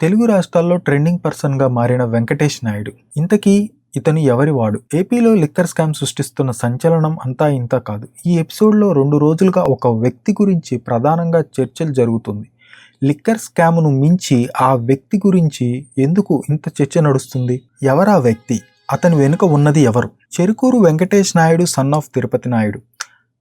తెలుగు రాష్ట్రాల్లో ట్రెండింగ్ పర్సన్గా మారిన వెంకటేష్ నాయుడు. ఇంతకీ ఇతను ఎవరి వాడు? ఏపీలో లిక్కర్ స్కామ్ సృష్టిస్తున్న సంచలనం అంతా ఇంత కాదు. ఈ ఎపిసోడ్లో రెండు రోజులుగా ఒక వ్యక్తి గురించి ప్రధానంగా చర్చలు జరుగుతుంది. లిక్కర్ స్కామ్ను మించి ఆ వ్యక్తి గురించి ఎందుకు ఇంత చర్చ నడుస్తుంది? ఎవరా వ్యక్తి? అతని వెనుక ఉన్నది ఎవరు? Cherukuru Venkatesh Naidu son of Tirupati Naidu.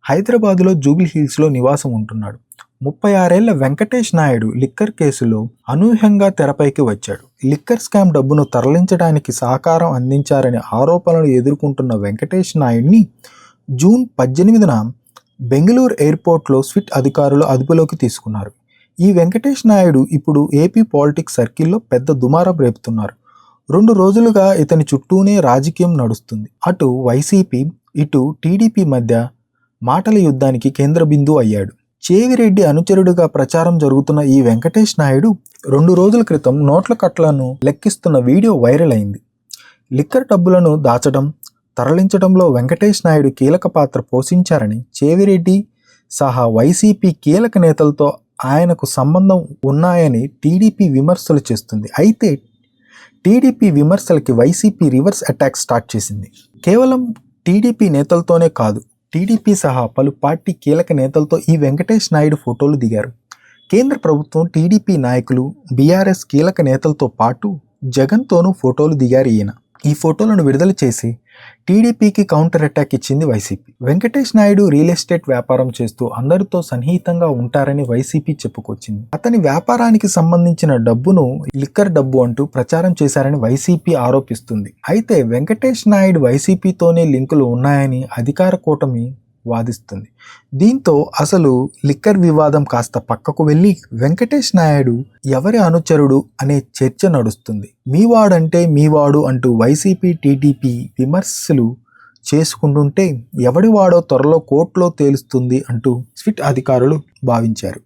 హైదరాబాదులో జూబిల్ హిల్స్లో నివాసం ఉంటున్నాడు. ముప్పై ఆరేళ్ళ వెంకటేష్ నాయుడు లిక్కర్ కేసులో అనూహ్యంగా తెరపైకి వచ్చాడు. లిక్కర్ స్కామ్ డబ్బును తరలించడానికి సహకారం అందించారనే ఆరోపణలు ఎదుర్కొంటున్న వెంకటేష్ నాయుడిని జూన్ పద్దెనిమిదిన బెంగళూరు ఎయిర్పోర్ట్లో స్విట్ అధికారులు అదుపులోకి తీసుకున్నారు. ఈ వెంకటేష్ నాయుడు ఇప్పుడు ఏపీ పాలిటిక్స్ సర్కిల్లో పెద్ద దుమారం రేపుతున్నారు. రెండు రోజులుగా ఇతని చుట్టూనే రాజకీయం నడుస్తుంది. అటు వైసీపీ ఇటు టీడీపీ మధ్య మాటల యుద్ధానికి కేంద్ర బిందువు అయ్యాడు. చేవిరెడ్డి అనుచరుడిగా ప్రచారం జరుగుతున్న ఈ వెంకటేష్ నాయుడు రెండు రోజుల క్రితం నోట్ల కట్లను లెక్కిస్తున్న వీడియో వైరల్ అయింది. లిక్కర్ డబ్బులను దాచడం తరలించడంలో వెంకటేష్ నాయుడు కీలక పాత్ర పోషించారని చేవిరెడ్డి సహా వైసీపీ కీలక నేతలతో ఆయనకు సంబంధం ఉన్నాయని టీడీపీ విమర్శలు చేస్తుంది. అయితే టీడీపీ విమర్శలకి వైసీపీ రివర్స్ అటాక్ స్టార్ట్ చేసింది. కేవలం టీడీపీ నేతలతోనే కాదు టీడీపీ సహా పలు పార్టీ కీలక నేతలతో ఈ వెంకటేష్ నాయుడు ఫోటోలు దిగారు. కేంద్ర ప్రభుత్వం టీడీపీ నాయకులు బీఆర్ఎస్ కీలక నేతలతో పాటు జగన్తోనూ ఫోటోలు దిగారు ఈయన. ఈ ఫోటోలను విడుదల చేసి టీడీపీకి కౌంటర్ అటాక్ ఇచ్చింది YCP. Venkatesh Naidu real estate వ్యాపారం చేస్తూ అందరితో సన్నిహితంగా ఉంటారని వైసీపీ చెప్పుకొచ్చింది. అతని వ్యాపారానికి సంబంధించిన డబ్బును లిక్కర్ డబ్బు అంటూ ప్రచారం చేశారని వైసీపీ ఆరోపిస్తుంది. అయితే వెంకటేష్ నాయుడు వైసీపీతోనే లింకులు ఉన్నాయని అధికార కూటమి వాదిస్తుంది. దీంతో అసలు లిక్కర్ వివాదం కాస్త పక్కకు వెళ్ళి వెంకటేష్ నాయుడు ఎవరి అనుచరుడు అనే చర్చ నడుస్తుంది. మీవాడంటే మీవాడు అంటూ వైసీపీ టీడీపీ విమర్శలు చేసుకుంటుంటే ఎవడివాడో త్వరలో కోర్టులో తేలుస్తుంది అంటూ స్విట్ అధికారులు భావించారు.